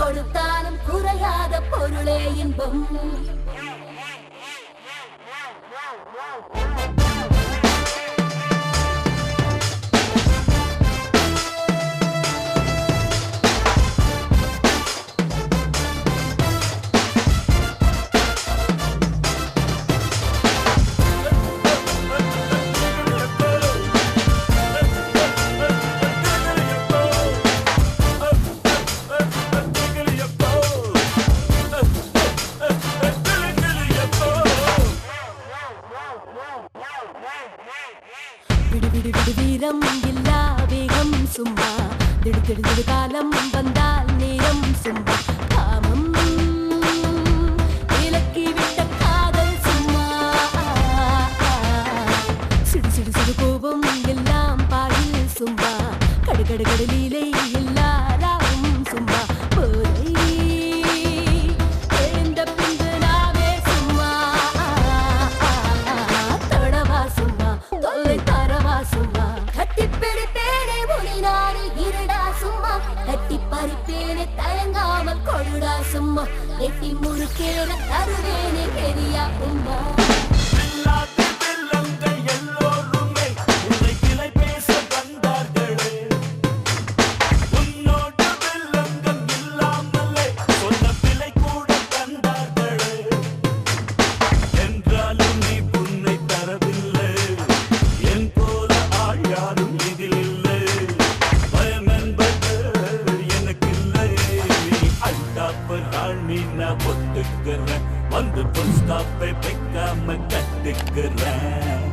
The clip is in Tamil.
கொடுத்தாலும் குறையாத பொருளே இன்பம். நேரம் இல்லா வேகம் சும்மா. திடுதிடு காலம் வந்தால் நேரம் சும்மா. காமம் விலக்கிவிட்ட காதல் சும்மா. சிடு சிடு சிறு கோபம் எல்லாம் பாயில் சும்மா. கடுகடுகடலி समो देखी मुड़ के रखा मैंने तेरी आंखों में மீனா ஒத்துக்கிறேன். வந்து புல் ஸ்டாப்பை வைக்காம கத்துக்கிறேன்.